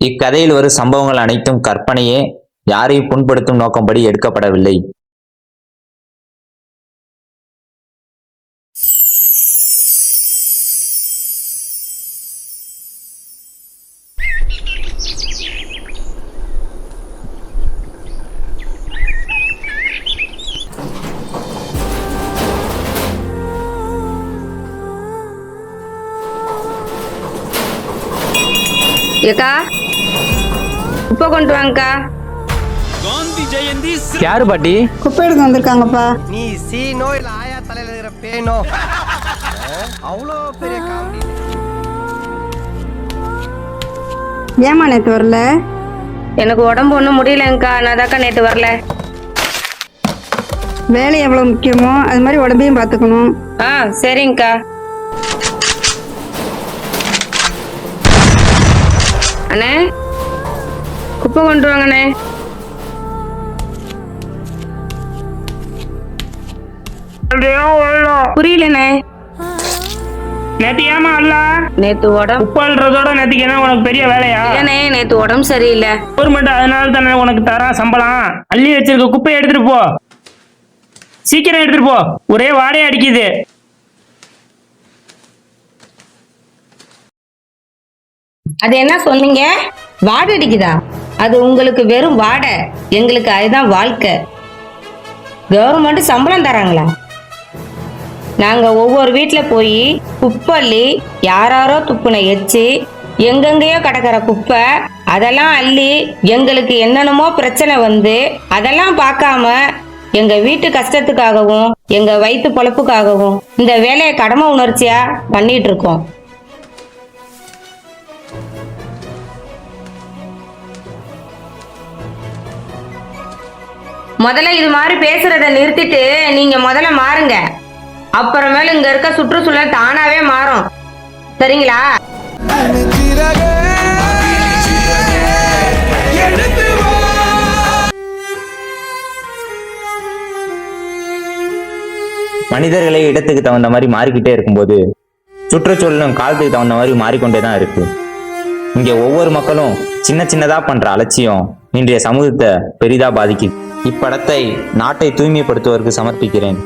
இக்கதையில் வரும் சம்பவங்கள் அனைத்தும் கற்பனையே யாரையும் புண்படுத்தும் நோக்கம்படி எடுக்கப்படவில்லை. ஏக்கா? உப்பை கொண்டு வாங்கக்கா. யாரு பாட்டி? குப்பை எடுக்க வந்திருக்காங்கப்பா. நீ சீனோ இல்ல ஆயா தலையில இருக்கிற பேனோ அவ்வளோ பெரிய காமெடி. ஏமா நேற்று வரல? எனக்கு உடம்பு ஒன்றும் முடியலங்கக்கா நான் தாக்கா நேற்று வரல. வேலை எவ்வளோ முக்கியமோ அது மாதிரி உடம்பையும் பார்த்துக்கணும். ஆ சரிங்கக்கா. அண்ணே? குப்பை கொண்டு வாங்கண்ணே. புரியலண்ணே. நேத்து ஏமா அல்ல நேத்து உடம்பு உப்பாள்றதோட நேத்துக்கு என்ன உனக்கு பெரிய வேலையா? இல்லைண்ணே நேத்து உடம்பு சரியில்லை. கவர்மெண்ட் அதனால தானே உனக்கு தரான் சம்பளம்? அள்ளி வச்சிருக்க குப்பையை எடுத்துட்டு போ. சீக்கிரம் எடுத்துட்டு போ. ஒரே வாடையை அடிக்குது. அது என்ன சொன்னீங்க? வாடை அடிக்குதா? அது உங்களுக்கு வெறும் வாடை. எங்களுக்கு அதுதான் வாழ்க்கை. கவர்மெண்ட் சம்பளம் தராங்களா? நாங்கள் ஒவ்வொரு வீட்டில் போய் குப்பள்ளி யாராரோ துப்புன எச்சு எங்கெங்கேயோ கிடக்கிற குப்பை அதெல்லாம் அள்ளி எங்களுக்கு என்னென்னமோ பிரச்சனை வந்து அதெல்லாம் பார்க்காம எங்க வீட்டு கஷ்டத்துக்காகவும் எங்க வயிற்று பொழப்புக்காகவும் இந்த வேலையை கடமை உணர்ச்சியா பண்ணிட்டு இருக்கோம். முதல்ல இது மாதிரி பேசுறத நிறுத்திட்டு நீங்க முதல்ல மாறுங்க. அப்புறமேல இங்க இருக்க சுற்றுச்சூழல் தானாவே மாறும். சரிங்களா? மனிதர்களே இடத்துக்கு தகுந்த மாதிரி மாறிக்கிட்டே இருக்கும்போது சுற்றுச்சூழலும் காலத்துக்கு தகுந்த மாதிரி மாறிக்கொண்டே தான் இருக்கு. இங்க ஒவ்வொரு மக்களும் சின்ன சின்னதா பண்ற அலட்சியம் இன்றைய சமூகத்தை பெரிதா பாதிக்குது. இப்படத்தை நாட்டை தூய்மைப்படுத்துவதற்கு சமர்ப்பிக்கிறேன்.